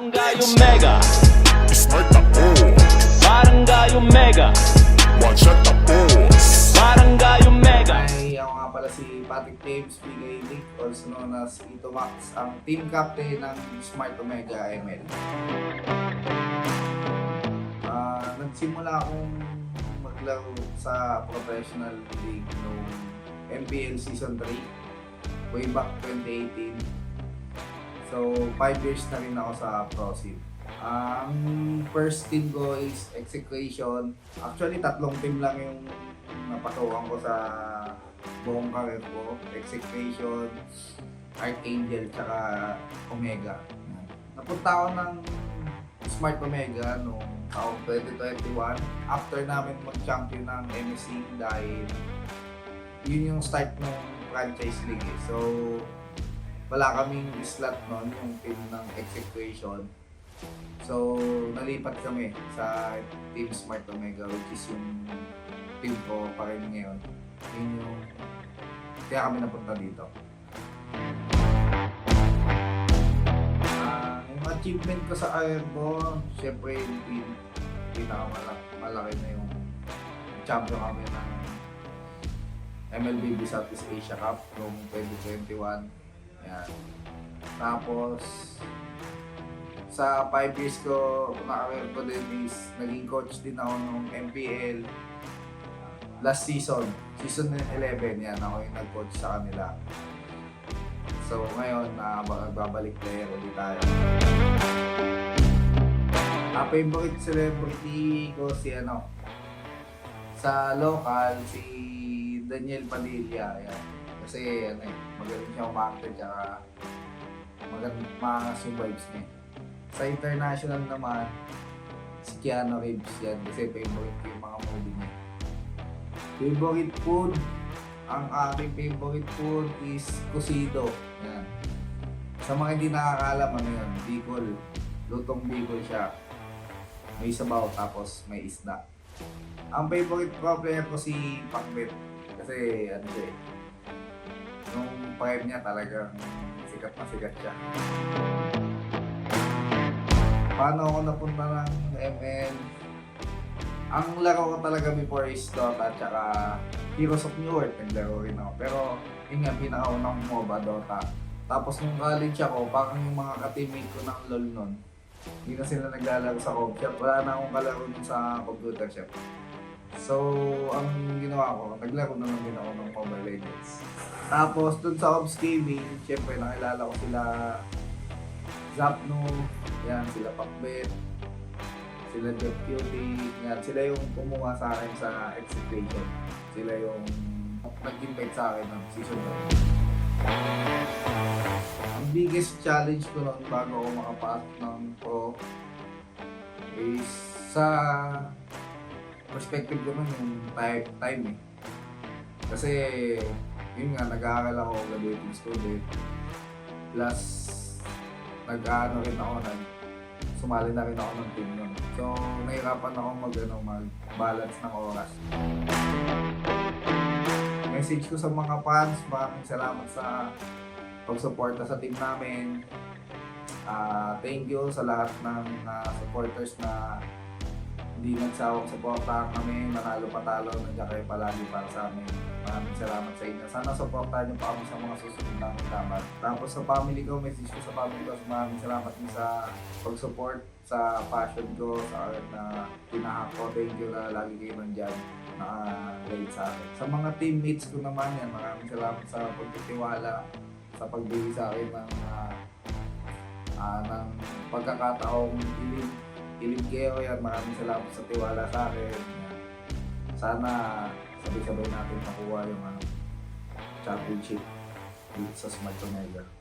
Barangay Omega, Start the boss. Barangay Omega, Watch out the boss. Barangay Omega. Ay, ako nga pala si Patrick James Bigay League, also known as Ito Max, ang team captain ng Smart Omega ML. Ah, nagsimula akong maglaro sa professional league noong MPL Season 3, way back 2018. So, 5 years na rin ako sa Pro Sim. Ang first team ko is Execution. Actually, tatlong team lang yung napatukan ko sa buong career ko. Execution, Archangel, tsaka Omega. Napunta ako ng Smart Omega noong taong 2021 after namin mag-champion ng MSC dahil yun yung start ng franchise league eh. So, wala kaming slot noon yung team ng Execution. So, nalipat kami sa Team Smart Omega which is yung team ko pa rin ngayon. Yun yung kaya kami napunta dito. Ah, yung achievement ko sa ko, syempre yung pin, pinakamalaki malaki na yung champion kami ng MLBB Southeast Asia Cup noong 2021. Yan. Tapos, sa 5 years ko na career ko din is naging coach din ako nung MPL last season, season 11, yan ako yung nag-coach sa kanila. So ngayon, na nagbabalik player ulit tayo. Ang favorite celebrity ko si ano, sa local, si Daniel Padilla. Yan. Kasi ano eh, magaling siya umakta tsaka magandang yung vibes niya. Sa international naman, si Keanu Reeves yan kasi favorite ko yung mga movie niya. Favorite food, ang aking favorite food is cocido. Yan. Sa mga hindi nakakaalam, ano yun, Bicol. Lutong Bicol siya. May sabaw tapos may isda. Ang favorite pro player ko si Pacbet. Kasi ano siya eh. Nung prime niya talagang sikat na sikat siya. Paano ako napunta ng ML? Ang laro ko talaga before is Dota at saka Heroes of New World. Naglaro rin ako. Pero yun nga, pinakaunang MOBA Dota. Tapos nung college ako, parang yung mga ka-teammate ko ng LoL nun, hindi na sila naglalaro sa comp. Wala na akong kalaro sa computer shop. So, ang ginawa ko, naglaro na lang din ako ng Mobile Legends. Tapos, dun sa Ops Gaming, syempre nakilala ko sila Zapno, yan, sila Pacbet, sila Jeff Cutie, yan, sila yung kumuha sa akin sa execution. Sila yung nag-invite sa akin ng season 1. Ang biggest challenge ko noon bago ako makapasok ng pro is sa perspective nun yung time, time eh. Kasi yun nga, nag-aaral ako graduating student. Plus, nag-ano rin ako, nag sumali na rin ako ng team nun. So, nahirapan ako mag, ano, mag-balance ng oras. Message ko sa mga fans, maraming salamat sa pagsuporta sa team namin. Ah, thank you sa lahat ng ah, supporters na hindi nagsawang suportahan kami, manalo patalo, nandiyan kayo palagi para sa amin. Maraming salamat sa inyo. Sana supportahan niyo pa kami sa mga susunod namin laban. Tapos sa family ko, message ko sa family ko, maraming salamat din sa pag-support sa passion ko, sa art na pinahak ko. Thank you na lagi kayo nandyan naka-rate sa akin. Sa mga teammates ko naman yan, maraming salamat sa pagtitiwala, sa pagbigay sa akin ng, ah, ah, ng pagkakataong ilig Ilig kayo yan, maraming salamat sa tiwala sa akin. Sana sabay-sabay natin makuha yung ano, championship dito sa Smart Omega.